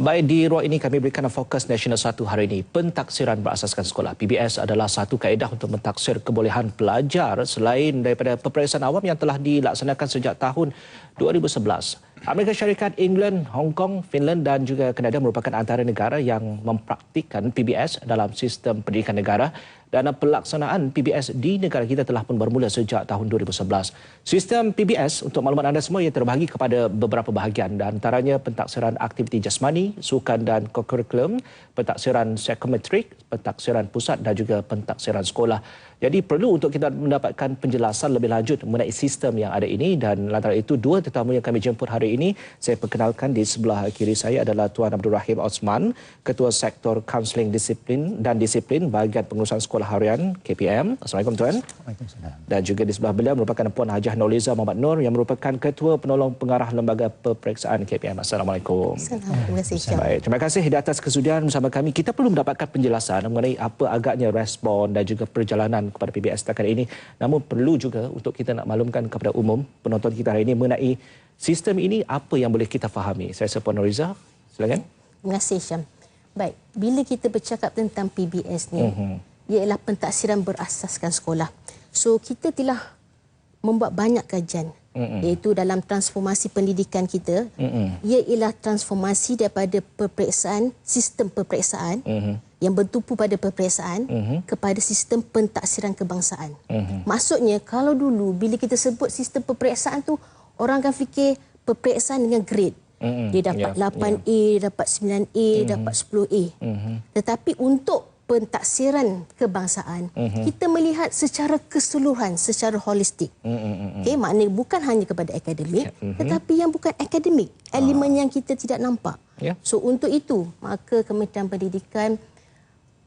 Baik, di ruang ini kami berikan fokus nasional satu hari ini. Pentaksiran berasaskan sekolah. PBS adalah satu kaedah untuk mentaksir kebolehan pelajar selain daripada peperiksaan awam yang telah dilaksanakan sejak tahun 2011. Amerika Syarikat, England, Hong Kong, Finland dan juga Kanada merupakan antara negara yang mempraktikkan PBS dalam sistem pendidikan negara dan pelaksanaan PBS di negara kita telah pun bermula sejak tahun 2011. Sistem PBS untuk maklumat anda semua ia terbahagi kepada beberapa bahagian dan antaranya pentaksiran aktiviti jasmani, sukan dan kokurikulum, pentaksiran psikometrik, pentaksiran pusat dan juga pentaksiran sekolah. Jadi perlu untuk kita mendapatkan penjelasan lebih lanjut mengenai sistem yang ada ini dan lantaran itu dua tetamu yang kami jemput hari ini saya perkenalkan di sebelah kiri saya adalah Tuan Abdul Rahim Osman, Ketua Sektor Kaunseling Disiplin dan Disiplin Bahagian Pengurusan Sekolah Harian KPM. Assalamualaikum Tuan. Waalaikumsalam. Dan juga di sebelah beliau merupakan Puan Hajah Noliza Muhammad Nur yang merupakan Ketua Penolong Pengarah Lembaga Peperiksaan KPM. Assalamualaikum. Assalamualaikum. Baik, terima kasih di atas kesudian bersama kami. Kita perlu mendapatkan penjelasan mengenai apa agaknya respon dan juga perjalanan kepada PBS setakat ini. Namun perlu juga untuk kita nak maklumkan kepada umum penonton kita hari ini mengenai sistem ini apa yang boleh kita fahami. Saya Puan Noriza, silakan. Terima kasih Syam. Baik, bila kita bercakap tentang PBS ni, uh-huh. ialah pentaksiran berasaskan sekolah. So kita telah membuat banyak kajian uh-huh. iaitu dalam transformasi pendidikan kita, ia ialah transformasi daripada peperiksaan, sistem peperiksaan uh-huh yang bertumpu pada peperiksaan uh-huh. kepada sistem pentaksiran kebangsaan. Uh-huh. Maksudnya kalau dulu bila kita sebut sistem peperiksaan tu orang akan fikir peperiksaan dengan grade. Uh-huh. Dia dapat yeah. 8A, yeah. dapat 9A, uh-huh. dapat 10A. Uh-huh. Tetapi untuk pentaksiran kebangsaan, uh-huh. kita melihat secara keseluruhan, secara holistik. Uh-huh. Okay, maknanya bukan hanya kepada akademik, uh-huh. tetapi yang bukan akademik, elemen uh. yang kita tidak nampak. Yeah. So untuk itu, maka Kementerian Pendidikan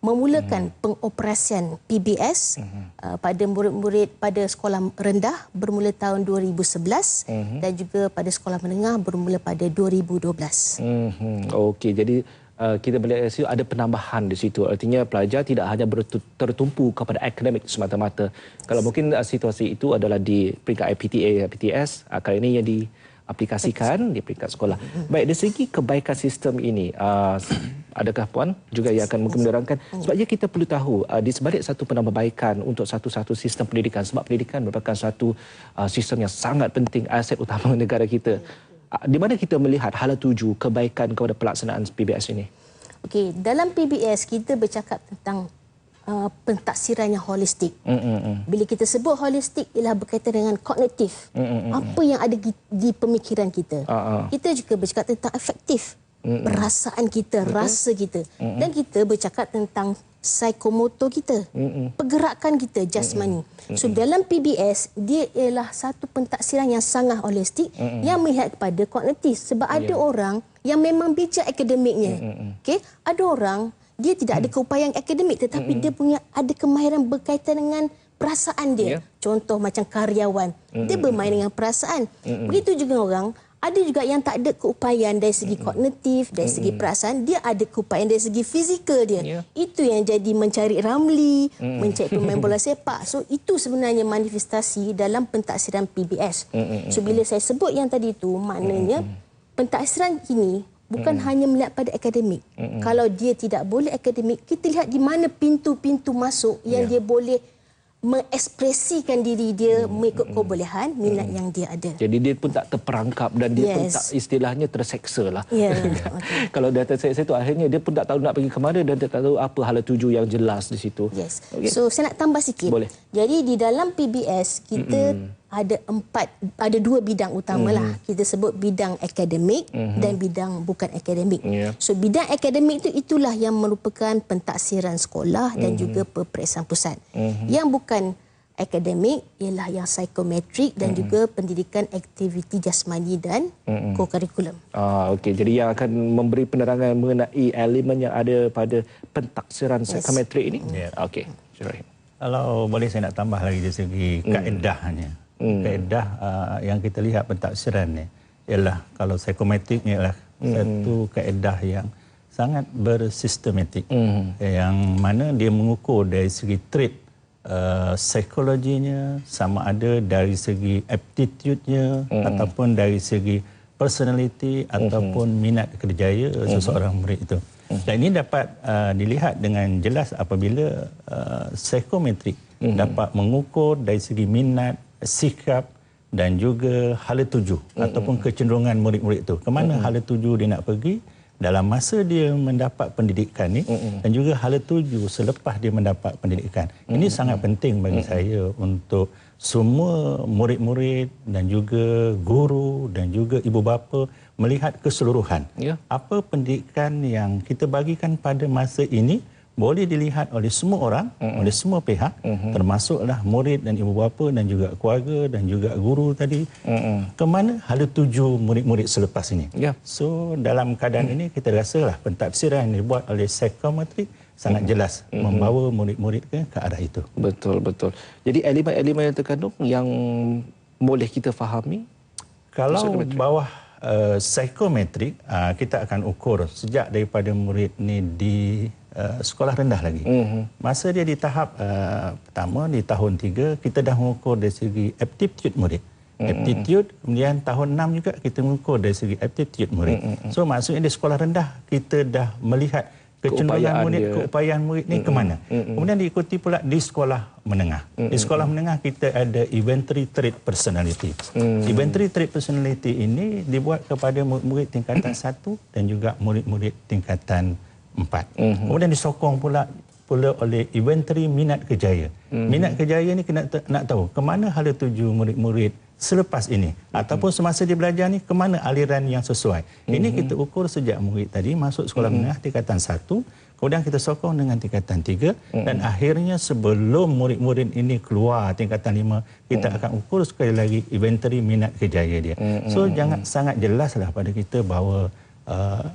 memulakan uh-huh. pengoperasian PBS uh-huh. uh, pada murid-murid pada sekolah rendah bermula tahun 2011 uh-huh. dan juga pada sekolah menengah bermula pada 2012. Uh-huh. Okey, jadi uh, kita boleh rasa ada penambahan di situ. Artinya pelajar tidak hanya tertumpu kepada akademik semata-mata. Kalau mungkin uh, situasi itu adalah di peringkat IPTA, PTS, uh, kali ini yang di aplikasikan di peringkat sekolah. Baik, dari segi kebaikan sistem ini, uh, adakah puan juga yang akan mungkin menerangkan sebabnya kita perlu tahu uh, di sebalik satu penambahbaikan untuk satu-satu sistem pendidikan sebab pendidikan merupakan satu uh, sistem yang sangat penting aset utama negara kita. Uh, di mana kita melihat hala tuju kebaikan kepada pelaksanaan PBS ini? Okey dalam PBS kita bercakap tentang Uh, pentaksiran yang holistik. Mm, mm, mm. Bila kita sebut holistik ialah berkaitan dengan kognitif. Mm, mm, mm. Apa yang ada di, di pemikiran kita. Uh, uh. Kita juga bercakap tentang efektif mm perasaan kita, Betul? rasa kita. Mm-mm. Dan kita bercakap tentang psikomotor kita, Mm-mm. pergerakan kita jasmani. Mm-mm. So dalam PBS dia ialah satu pentaksiran yang sangat holistik Mm-mm. yang melihat kepada kognitif sebab yeah. ada orang yang memang bijak akademiknya. Okey, ada orang dia tidak ada keupayaan akademik tetapi Mm-mm. dia punya ada kemahiran berkaitan dengan perasaan dia. Yeah. Contoh macam karyawan, Mm-mm. dia bermain dengan perasaan. Mm-mm. Begitu juga orang ada juga yang tak ada keupayaan dari segi kognitif, dari segi perasaan, dia ada keupayaan dari segi fizikal dia. Yeah. Itu yang jadi mencari ramli, mm. mencari pemain bola sepak. So itu sebenarnya manifestasi dalam pentaksiran PBS. Mm. So bila saya sebut yang tadi itu, maknanya mm. pentaksiran ini bukan mm. hanya melihat pada akademik. Mm. Kalau dia tidak boleh akademik, kita lihat di mana pintu-pintu masuk yang yeah. dia boleh mengekspresikan diri dia hmm. mengikut kebolehan minat hmm. yang dia ada. Jadi dia pun tak terperangkap dan dia yes. pun tak istilahnya terseksa lah. Yeah. okay. Kalau dia terseksa itu akhirnya dia pun tak tahu nak pergi ke mana dan dia tak tahu apa hala tuju yang jelas di situ. Yes. Okay. So saya nak tambah sikit. Boleh. Jadi di dalam PBS kita mm-hmm ada empat ada dua bidang utama lah mm-hmm. kita sebut bidang akademik mm-hmm. dan bidang bukan akademik yeah. so bidang akademik itu itulah yang merupakan pentaksiran sekolah mm-hmm. dan mhm. juga peperiksaan pusat mm-hmm. yang bukan akademik ialah yang psikometrik dan mm-hmm. juga pendidikan aktiviti jasmani dan mm-hmm. kokurikulum. Ah okey jadi yang akan memberi penerangan mengenai elemen yang ada pada pentaksiran yes. psikometrik ini. Yeah. Okey. Kalau boleh saya nak tambah lagi dari segi mm. kaedahnya. Mm hmm. kaedah uh, yang kita lihat pentaksiran ni ialah kalau psikometrik ni ialah hmm. satu kaedah yang sangat bersistematik hmm. yang mana dia mengukur dari segi trait uh, psikologinya sama ada dari segi aptitude-nya hmm. ataupun dari segi personality ataupun minat kerjaya seseorang murid itu. Dan ini dapat uh, dilihat dengan jelas apabila uh, psikometrik mm-hmm. dapat mengukur dari segi minat, sikap dan juga hala tuju mm-hmm. ataupun kecenderungan murid-murid itu. Kemana mm-hmm. hala tuju dia nak pergi dalam masa dia mendapat pendidikan ni mm-hmm. dan juga hala tuju selepas dia mendapat pendidikan. Mm-hmm. Ini sangat penting bagi mm-hmm. saya untuk semua murid-murid dan juga guru dan juga ibu bapa melihat keseluruhan. Ya. Apa pendidikan yang kita bagikan pada masa ini boleh dilihat oleh semua orang, uh-uh. oleh semua pihak, uh-huh. termasuklah murid dan ibu bapa dan juga keluarga dan juga guru tadi. Uh-uh. Ke mana hala tuju murid-murid selepas ini? Ya. So dalam keadaan uh-huh. ini kita rasalah pentafsiran yang dibuat oleh psikometrik sangat jelas uh-huh. membawa murid-murid ke, ke arah itu. Betul betul. Jadi elemen-elemen yang terkandung yang boleh kita fahami kalau bawah uh, psikometrik uh, kita akan ukur sejak daripada murid ni di uh, sekolah rendah lagi. Mm-hmm. Masa dia di tahap uh, pertama di tahun tiga kita dah mengukur dari segi aptitude murid. Mm-hmm. Aptitude kemudian tahun enam juga kita mengukur dari segi aptitude murid. Mm-hmm. So maksudnya di sekolah rendah kita dah melihat kecenderungan murid, dia. keupayaan murid ni mm-hmm. ke mana. Mm-hmm. Kemudian diikuti pula di sekolah menengah. Mm-hmm. Di sekolah menengah kita ada inventory trait personality. Mm-hmm. Inventory trait personality ini dibuat kepada murid-murid tingkatan satu dan juga murid-murid tingkatan empat. Mm-hmm. Kemudian disokong pula pula oleh inventory minat kejaya. Mm-hmm. Minat kejaya ni kena nak tahu ke mana hala tuju murid-murid selepas ini mm-hmm. ataupun semasa dia belajar ni ke mana aliran yang sesuai. Mm-hmm. Ini kita ukur sejak murid tadi masuk sekolah mm-hmm. menengah tingkatan satu, kemudian kita sokong dengan tingkatan tiga mm-hmm. dan akhirnya sebelum murid-murid ini keluar tingkatan lima, kita mm-hmm. akan ukur sekali lagi inventory minat kejaya dia. Mm-hmm. So jangan sangat jelaslah pada kita bahawa uh,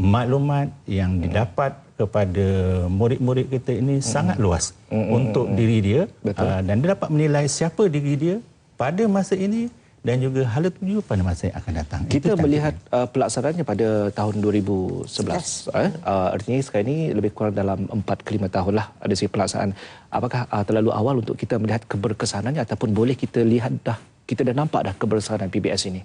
maklumat yang didapat kepada murid-murid kita ini mm-hmm. sangat luas mm-hmm. untuk diri dia Uh, dan dia dapat menilai siapa diri dia pada masa ini dan juga hala tuju pada masa yang akan datang. Kita Itu melihat uh, pelaksanaannya pada tahun 2011. Eh? Uh, artinya sekarang ini lebih kurang dalam 4 ke 5 tahun lah ada segi pelaksanaan. Apakah uh, terlalu awal untuk kita melihat keberkesanannya ataupun boleh kita lihat dah kita dah nampak dah keberkesanan PBS ini?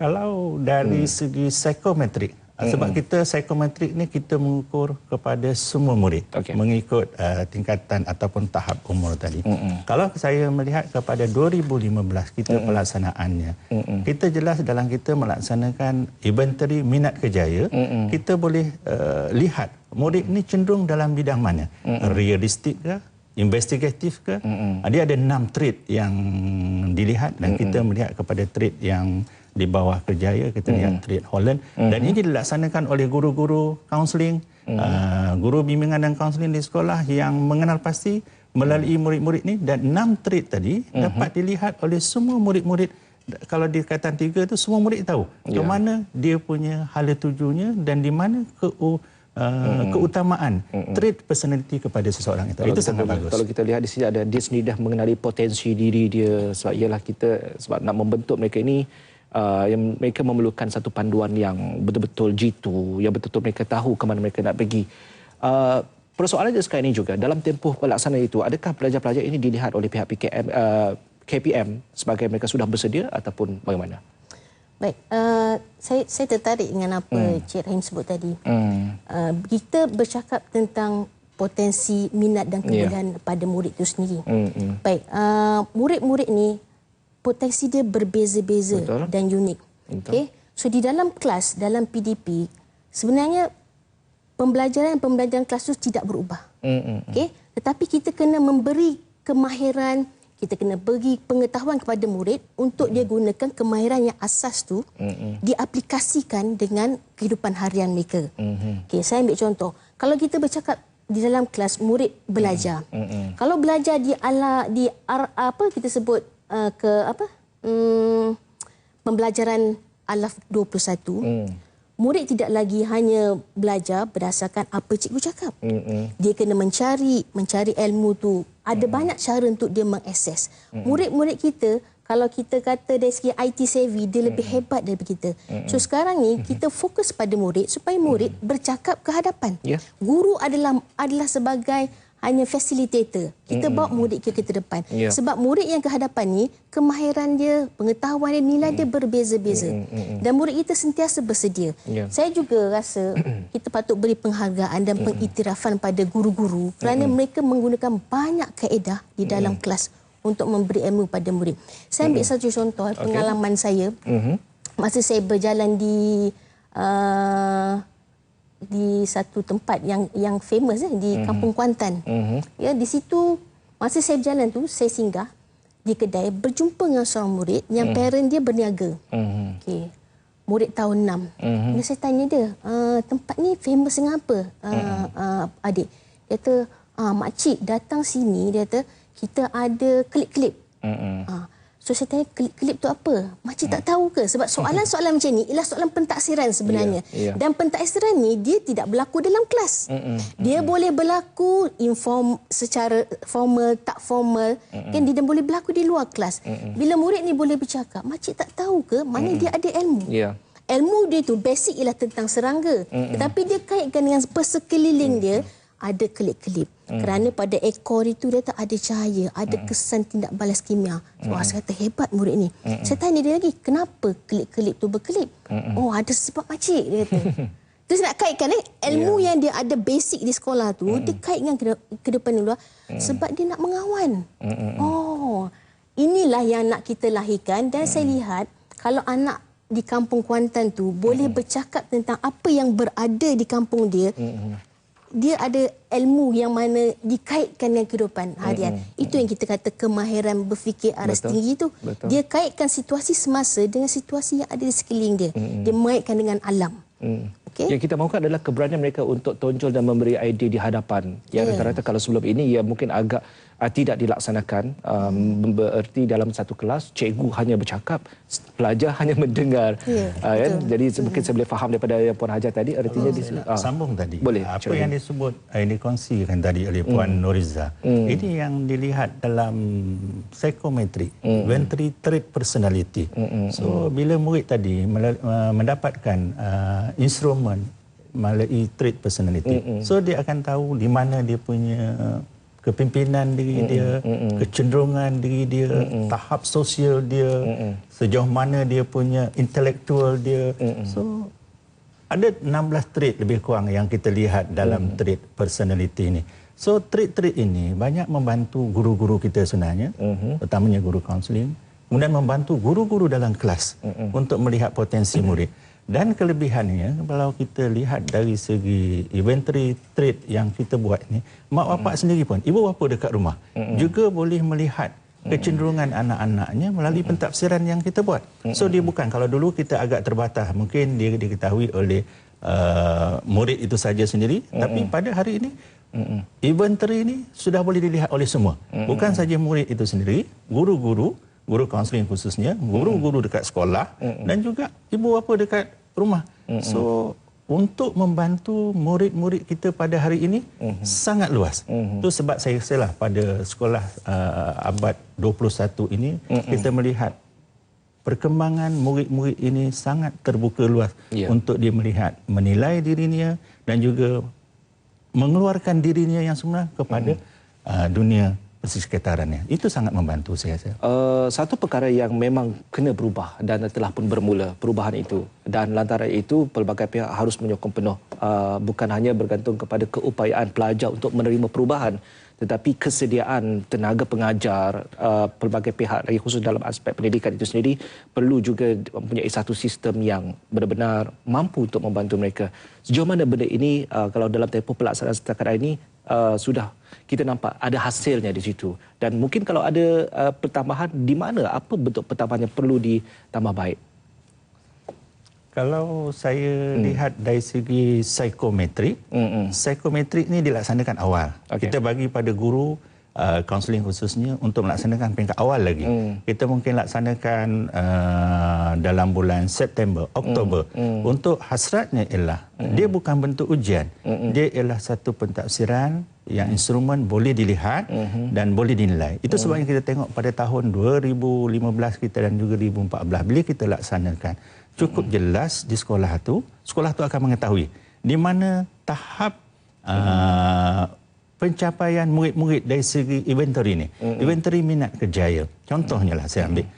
Kalau dari hmm. segi psikometrik, hmm. sebab kita psikometrik ni kita mengukur kepada semua murid okay. mengikut uh, tingkatan ataupun tahap umur tadi. Hmm. Kalau saya melihat kepada 2015 kita hmm. pelaksanaannya, hmm. kita jelas dalam kita melaksanakan inventory minat kejaya, hmm. kita boleh uh, lihat murid ni cenderung dalam bidang mana? Hmm. Realistik ke? investigatif ke? Mm-hmm. Dia ada enam trait yang dilihat dan mm-hmm. kita melihat kepada trait yang di bawah kerjaya kita lihat mm. Trade Holland mm-hmm. dan ini dilaksanakan oleh guru-guru kaunseling mm. uh, guru bimbingan dan kaunseling di sekolah yang mengenal pasti melalui mm. murid-murid ini dan enam trade tadi mm-hmm. dapat dilihat oleh semua murid-murid kalau di katan tiga itu semua murid tahu yeah. ke mana dia punya hala tujunya dan di mana ke Uh, mm-hmm. keutamaan mm-hmm. trait personality kepada seseorang itu kalau itu sangat bagus kalau kita lihat di sini ada dia sendiri dah mengenali potensi diri dia sebab ialah kita sebab nak membentuk mereka ini uh, yang mereka memerlukan satu panduan yang betul-betul jitu, yang betul-betul mereka tahu ke mana mereka nak pergi. Uh, persoalan sekarang ini juga, dalam tempoh pelaksanaan itu, adakah pelajar-pelajar ini dilihat oleh pihak PKM, uh, KPM sebagai mereka sudah bersedia ataupun bagaimana? Baik, uh, saya, saya tertarik dengan apa hmm. Cik Rahim sebut tadi. Hmm. Uh, kita bercakap tentang potensi minat dan kebolehan yeah. pada murid itu sendiri. Hmm. Hmm. Baik, uh, murid-murid ni potensi dia berbeza-beza dan unik. Okay? So di dalam kelas, dalam PDP, sebenarnya pembelajaran pembelajaran kelas itu tidak berubah. Mm-hmm. Okay? Tetapi kita kena memberi kemahiran, kita kena bagi pengetahuan kepada murid untuk dia gunakan kemahiran yang asas tu diaplikasikan dengan kehidupan harian mereka. Mm-hmm. Okay, saya ambil contoh. Kalau kita bercakap di dalam kelas murid belajar. Mm-hmm. Kalau belajar di ala di apa kita sebut uh, ke apa um, pembelajaran alaf 21 hmm. murid tidak lagi hanya belajar berdasarkan apa cikgu cakap hmm. dia kena mencari mencari ilmu tu ada hmm. banyak cara untuk dia mengakses hmm. murid-murid kita kalau kita kata dari segi IT savvy dia lebih hebat daripada kita. So sekarang ni kita fokus pada murid supaya murid bercakap ke hadapan. Yeah. Guru adalah adalah sebagai hanya facilitator. Kita mm-hmm. bawa murid ke kita depan. Ya. Sebab murid yang ke hadapan ni, kemahiran dia, pengetahuan dia, nilai dia berbeza-beza. Dan murid kita sentiasa bersedia. Ya. Saya juga rasa kita patut beri penghargaan dan pengiktirafan pada guru-guru kerana mereka menggunakan banyak kaedah di dalam kelas untuk memberi ilmu pada murid. Saya ambil satu contoh pengalaman saya. Masa saya berjalan di uh, di satu tempat yang yang famous eh, di Kampung Kuantan. Ya, di situ masa saya berjalan tu saya singgah di kedai berjumpa dengan seorang murid yang parent dia berniaga. Okey. Murid tahun 6. Mm-hmm. saya tanya dia, uh, tempat ni famous dengan apa? Uh, uh, adik. Dia kata, uh, makcik datang sini, dia kata, kita ada klip-klip. Uh, so saya tanya, klip-klip tu apa? Makcik tak tahu ke? Sebab soalan-soalan macam ni ialah soalan pentaksiran sebenarnya. Ya, ya. Dan pentaksiran ni, dia tidak berlaku dalam kelas. Dia boleh berlaku inform secara formal, tak formal. Kan dia boleh berlaku di luar kelas. Bila murid ni boleh bercakap, makcik tak tahu ke mana dia ada ilmu? Ya. ilmu dia tu basic ialah tentang serangga. Mm-mm. Tetapi dia kaitkan dengan persekeliling dia ada kelip-kelip. Mm. Kerana pada ekor itu dia tak ada cahaya, ada mm. kesan tindak balas kimia. So, mm. saya kata hebat murid ni. Mm. Saya tanya dia lagi, kenapa kelip-kelip tu berkelip? Mm. Oh, ada sebab makcik dia kata. Terus nak kaitkan eh ilmu yeah. yang dia ada basic di sekolah tu mm. dia kait dengan ke, depan luar mm. sebab dia nak mengawan. Mm. Oh, inilah yang nak kita lahirkan dan mm. saya lihat kalau anak di kampung Kuantan tu boleh bercakap tentang apa yang berada di kampung dia. Dia ada ilmu yang mana dikaitkan dengan kehidupan harian. Itu yang kita kata kemahiran berfikir aras Betul. tinggi tu. Betul. Dia kaitkan situasi semasa dengan situasi yang ada di sekeliling dia. Dia mengaitkan dengan alam. Hmm. Okey? Yang kita mahukan adalah keberanian mereka untuk tonjol dan memberi idea di hadapan. Yang Ya. rata-rata kalau sebelum ini ia mungkin agak uh, tidak dilaksanakan. Um, bererti dalam satu kelas cikgu hanya bercakap, pelajar hanya mendengar. Ya, Uh, kan? betul. Jadi mungkin saya boleh faham daripada yang Puan Hajar tadi artinya di ah. sambung tadi. Boleh, Apa Cik yang disebut, eh, yang dikongsikan tadi oleh Puan Noriza. Ini yang dilihat dalam psikometri, inventory trait personality. So bila murid tadi uh, mendapatkan uh, instrumen melalui trait personality, so dia akan tahu di mana dia punya kepimpinan diri dia, kecenderungan diri dia, tahap sosial dia, sejauh mana dia punya intelektual dia. So ada 16 trait lebih kurang yang kita lihat dalam trait personality ini. So trait-trait ini banyak membantu guru-guru kita sebenarnya, terutamanya guru kaunseling, kemudian membantu guru-guru dalam kelas untuk melihat potensi murid. Dan kelebihannya kalau kita lihat dari segi inventory trait yang kita buat ini, mak bapak sendiri pun, ibu bapa dekat rumah juga boleh melihat kecenderungan anak-anaknya melalui pentafsiran yang kita buat. So dia bukan kalau dulu kita agak terbatas, mungkin dia diketahui oleh uh, murid itu saja sendiri, tapi pada hari ini inventory ini sudah boleh dilihat oleh semua. Bukan saja murid itu sendiri, guru-guru, guru kaunseling khususnya, guru-guru dekat sekolah dan juga ibu bapa dekat rumah. So untuk membantu murid-murid kita pada hari ini sangat luas. Itu sebab saya salah pada sekolah uh, abad 21 ini kita melihat perkembangan murid-murid ini sangat terbuka luas Ya. untuk dia melihat menilai dirinya dan juga mengeluarkan dirinya yang sebenar kepada uh, dunia persekitarannya. Itu sangat membantu saya. Uh, satu perkara yang memang kena berubah dan telah pun bermula perubahan itu dan lantaran itu pelbagai pihak harus menyokong penuh uh, bukan hanya bergantung kepada keupayaan pelajar untuk menerima perubahan tetapi kesediaan tenaga pengajar uh, pelbagai pihak lagi khusus dalam aspek pendidikan itu sendiri perlu juga mempunyai satu sistem yang benar-benar mampu untuk membantu mereka. Sejauh mana benda ini uh, kalau dalam tempoh pelaksanaan setakat ini uh, sudah kita nampak ada hasilnya di situ dan mungkin kalau ada uh, pertambahan di mana apa bentuk pertambahan yang perlu ditambah baik Kalau saya hmm. lihat dari segi psikometrik, Mm-mm. psikometrik ini dilaksanakan awal. Okey. Kita bagi pada guru uh, kaunseling khususnya untuk melaksanakan peringkat awal lagi. Mm. Kita mungkin laksanakan uh, dalam bulan September, Oktober. Mm. Untuk hasratnya ialah dia bukan bentuk ujian. Dia ialah satu pentafsiran yang instrumen boleh dilihat dan boleh dinilai. Itu sebabnya kita tengok pada tahun 2015 kita dan juga 2014 bila kita laksanakan cukup jelas di sekolah tu, sekolah tu akan mengetahui di mana tahap uh, pencapaian murid-murid dari segi inventory ni. Mm-hmm. Inventory minat kerjaya. Contohnya lah saya ambil.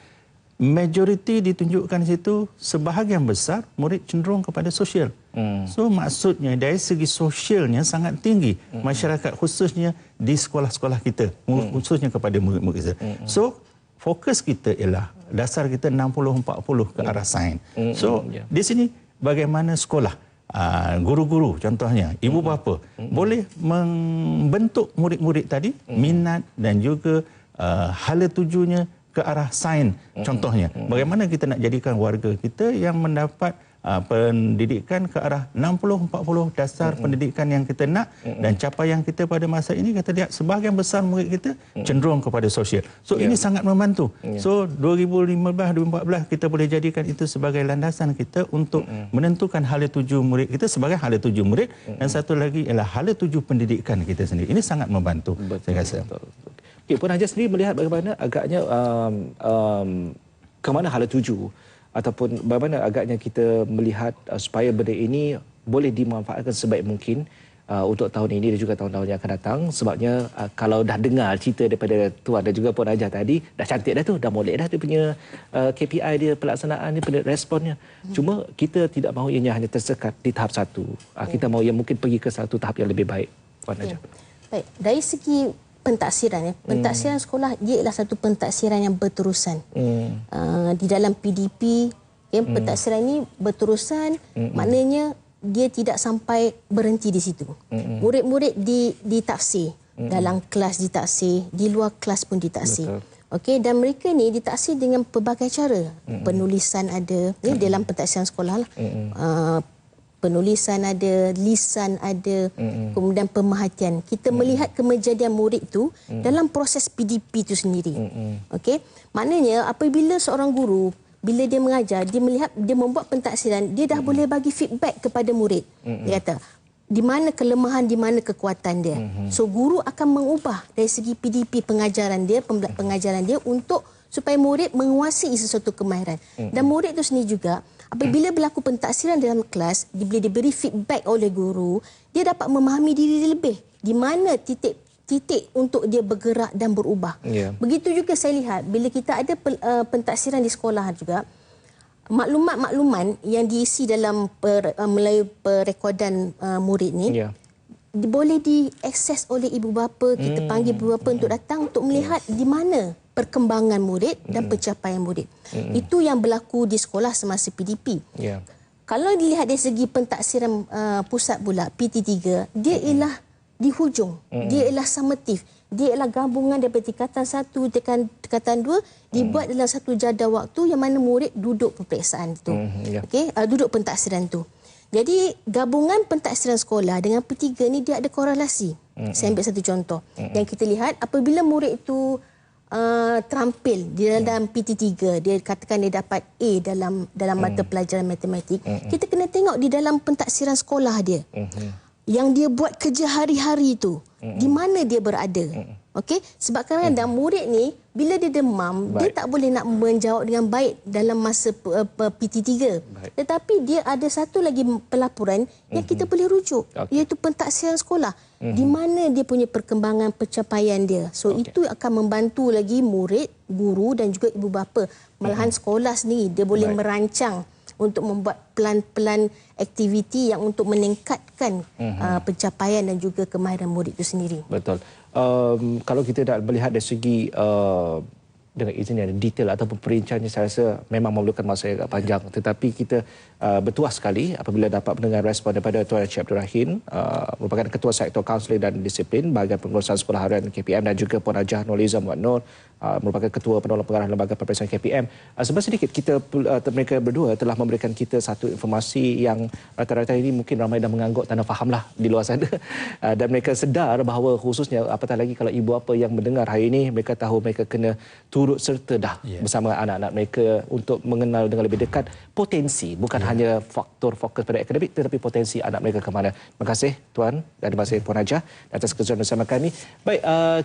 Majoriti ditunjukkan situ sebahagian besar murid cenderung kepada sosial. Mm. So maksudnya dari segi sosialnya sangat tinggi mm. masyarakat khususnya di sekolah-sekolah kita mm. khususnya kepada murid-murid kita. Mm. So fokus kita ialah dasar kita 60-40 ke arah sains. Mm. So yeah. di sini bagaimana sekolah uh, guru-guru contohnya ibu bapa mm. boleh membentuk murid-murid tadi mm. minat dan juga uh, hala tujunya ke arah sains contohnya bagaimana kita nak jadikan warga kita yang mendapat uh, pendidikan ke arah 60 40 dasar mm-hmm. pendidikan yang kita nak mm-hmm. dan capaian kita pada masa ini kita lihat sebahagian besar murid kita mm-hmm. cenderung kepada sosial. So yeah. ini sangat membantu. Yeah. So 2015 2014 kita boleh jadikan itu sebagai landasan kita untuk mm-hmm. menentukan hala tuju murid kita sebagai hala tuju murid mm-hmm. dan satu lagi ialah hala tuju pendidikan kita sendiri. Ini sangat membantu betul, saya rasa. Betul. Okay, Puan Hajar sendiri melihat bagaimana agaknya um, um, ke mana hala tuju ataupun bagaimana agaknya kita melihat uh, supaya benda ini boleh dimanfaatkan sebaik mungkin uh, untuk tahun ini dan juga tahun-tahun yang akan datang. Sebabnya uh, kalau dah dengar cerita daripada tuan dan juga Puan Ajah tadi dah cantik dah tu dah molek dah dia punya uh, KPI dia pelaksanaan dia responnya. Cuma kita tidak mahu ianya hanya tersekat di tahap satu. Uh, kita mahu ia mungkin pergi ke satu tahap yang lebih baik Puan Ajah baik dari segi pentaksiran ya. Pentaksiran hmm. sekolah dia adalah satu pentaksiran yang berterusan. Hmm. Uh, di dalam PDP ya, hmm. pentaksiran ini berterusan hmm. maknanya dia tidak sampai berhenti di situ. Hmm. Murid-murid di ditaksir hmm. dalam kelas ditaksir, di luar kelas pun ditaksir. Okey dan mereka ni ditaksir dengan pelbagai cara. Hmm. Penulisan ada ya, hmm. dalam pentaksiran sekolah lah. Hmm. Uh, penulisan ada, lisan ada, mm-hmm. kemudian pemerhatian. Kita mm-hmm. melihat kemejadian murid itu mm-hmm. dalam proses PDP itu sendiri. Mm-hmm. Okey. Maknanya apabila seorang guru bila dia mengajar, dia melihat dia membuat pentaksiran, dia dah mm-hmm. boleh bagi feedback kepada murid. Mm-hmm. Dia kata, di mana kelemahan, di mana kekuatan dia. Mm-hmm. So guru akan mengubah dari segi PDP pengajaran dia, pengajaran dia untuk supaya murid menguasai sesuatu kemahiran. Mm-hmm. Dan murid itu sendiri juga Apabila berlaku pentaksiran dalam kelas, bila diberi feedback oleh guru, dia dapat memahami diri dia lebih. Di mana titik titik untuk dia bergerak dan berubah. Yeah. Begitu juga saya lihat bila kita ada uh, pentaksiran di sekolah juga, maklumat-makluman yang diisi dalam per, uh, melalui perekodan uh, murid ni, yeah. boleh diakses oleh ibu bapa. Kita mm. panggil ibu bapa untuk datang untuk melihat yes. di mana perkembangan murid dan pencapaian murid. Mm-hmm. Itu yang berlaku di sekolah semasa PDP. Yeah. Kalau dilihat dari segi pentaksiran uh, pusat pula PT3, dia mm-hmm. ialah di hujung. Mm-hmm. Dia ialah summative. Dia ialah gabungan daripada tingkatan satu tingkatan dua dibuat mm-hmm. dalam satu jadual waktu yang mana murid duduk peperiksaan itu. Mm-hmm. Yeah. Okey, uh, duduk pentaksiran itu. Jadi gabungan pentaksiran sekolah dengan P3 ni dia ada korelasi. Mm-hmm. Saya ambil satu contoh. Mm-hmm. Yang kita lihat apabila murid itu uh, terampil. Di dalam hmm. PT3 dia katakan dia dapat A dalam dalam mata hmm. pelajaran matematik. Hmm. kita kena tengok di dalam pentaksiran sekolah dia. Yang dia buat kerja hari-hari itu di mana dia berada Okey, sebab kadang-kadang murid ni bila dia demam, baik. dia tak boleh nak menjawab dengan baik dalam masa uh, PT3. Baik. Tetapi dia ada satu lagi pelaporan mm-hmm. yang kita mhm. boleh rujuk, okay. iaitu pentaksiran sekolah. Mm-hmm. Di mana dia punya perkembangan pencapaian dia. So okay. itu akan membantu lagi murid, guru dan juga ibu bapa. Malahan mm-hmm. sekolah sendiri dia boleh baik. merancang untuk membuat plan-plan aktiviti yang untuk meningkatkan mm-hmm. uh, pencapaian dan juga kemahiran murid itu sendiri. Betul um, kalau kita nak melihat dari segi uh, dengan izin yang detail ataupun perencanaan saya rasa memang memerlukan masa yang agak panjang. Tetapi kita uh, bertuah sekali apabila dapat mendengar respon daripada Tuan Encik Abdul Rahim uh, merupakan Ketua Sektor Kaunseling dan Disiplin bahagian pengurusan Sekolah Harian KPM dan juga Puan Ajah Noliza Muad Nur uh, merupakan Ketua Penolong Pengarah Lembaga Peperiksaan KPM uh, sebab sedikit kita uh, mereka berdua telah memberikan kita satu informasi yang rata-rata ini mungkin ramai dah mengangguk tanda fahamlah di luar sana. Uh, dan mereka sedar bahawa khususnya apatah lagi kalau ibu apa yang mendengar hari ini mereka tahu mereka kena tu turut serta dah yeah. bersama anak-anak mereka untuk mengenal dengan lebih dekat potensi bukan yeah. hanya faktor fokus pada akademik tetapi potensi anak mereka ke mana. Terima kasih tuan dan terima kasih puan Haja atas kesedaran bersama kami. Baik uh,